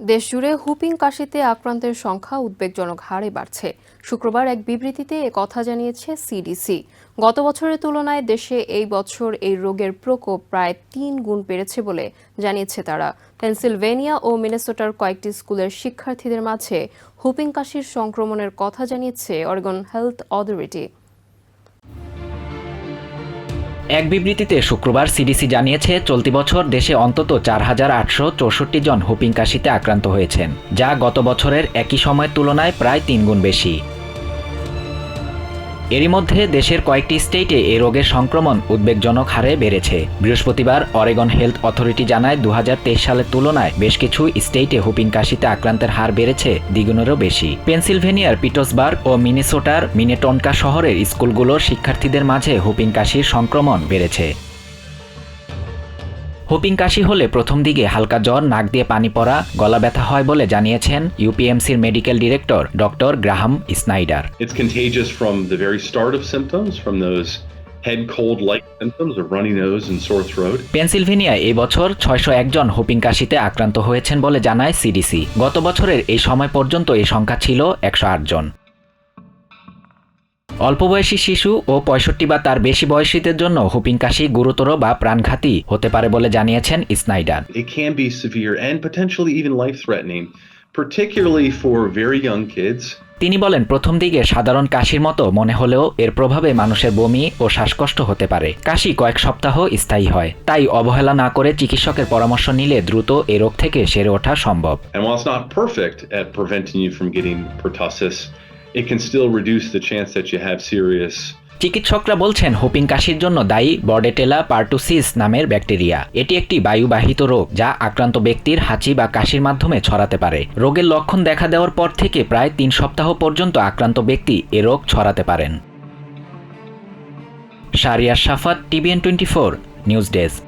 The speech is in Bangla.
দেশজুড়ে হুপিং কাশিতে আক্রান্তের সংখ্যা উদ্বেগজনক হারে বাড়ছে। শুক্রবার এক বিবৃতিতে এ কথা জানিয়েছে সিডিসি। গত বছরের তুলনায় দেশে এই বছর এই রোগের প্রকোপ প্রায় তিন গুণ বেড়েছে বলে জানিয়েছে তারা। পেনসিলভেনিয়া ও মিনেসোটার কয়েকটি স্কুলের শিক্ষার্থীদের মাঝে হুপিং কাশির সংক্রমণের কথা জানিয়েছে অরেগন হেলথ অথরিটি এক বিবৃতিতে শুক্রবার সিডিসি জানিয়েছে, চলতি বছর দেশে অন্তত চার হাজার আটশো চৌষট্টি জন হুপিং কাশিতে আক্রান্ত হয়েছেন, যা গত বছরের একই সময়ের তুলনায় প্রায় তিনগুণ বেশি। এরই মধ্যে দেশের কয়েকটি স্টেটে এ রোগের সংক্রমণ উদ্বেগজনক হারে বেড়েছে। বৃহস্পতিবার অরেগন হেলথ অথরিটি জানায় দু হাজার তেইশ সালের তুলনায় বেশ কিছু স্টেটে হুপিং কাশিতে আক্রান্তের হার বেড়েছে, দ্বিগুণেরও বেশি। পেনসিলভেনিয়ার পিটসবার্গ ও মিনেসোটার মিনেটনকা শহরের স্কুলগুলোর শিক্ষার্থীদের মাঝে হুপিং কাশির সংক্রমণ বেড়েছে। হুপিং কাশি হলে প্রথম দিকে হালকা জ্বর নাক দিয়ে পানি পড়া গলা ব্যথা হয় বলে জানিয়েছেন ইউপিএমসির medical director doctor Graham Snyder. It's contagious from the very start of symptoms, from those head cold like symptoms of runny nose and sore throat. পেনসিলভেনিয়ায় এই বছর ছয়শো একজন হুপিং কাশিতে আক্রান্ত হয়েছেন বলে জানায় সিডিসি। গত বছরের এই সময় পর্যন্ত এই সংখ্যা ছিল একশো আট জন। অল্পবয়সী শিশু ও পঁয়ষট্টি বা তার বেশি বয়সীদের জন্য হুপিং কাশি গুরুতর বা প্রাণঘাতী হতে পারে বলে জানিয়েছেন Snyder. Particularly for very young kids. তিনি বলেন প্রথম দিকে সাধারণ কাশির মতো মনে হলেও এর প্রভাবে মানুষের বমি ও শ্বাসকষ্ট হতে পারে। কাশি কয়েক সপ্তাহ স্থায়ী হয়। তাই অবহেলা না করে চিকিৎসকের পরামর্শ নিলে দ্রুত এ রোগ থেকে সেরে ওঠা সম্ভব। It can still reduce the chance that you have serious চিকিৎসকরা বলছেন হোপিং কাশির জন্য দায়ী বর্ডেটেলা পার্টুসিস নামের ব্যাকটেরিয়া। এটি একটি বায়ুবাহিত রোগ যা আক্রান্ত ব্যক্তির হাঁচি বা কাশির মাধ্যমে ছড়াতে পারে। রোগের লক্ষণ দেখা দেওয়ার পর থেকে প্রায় তিন সপ্তাহ পর্যন্ত আক্রান্ত ব্যক্তি এ রোগ ছড়াতে পারেন। Shariar Safat, TVN twenty four, news desk.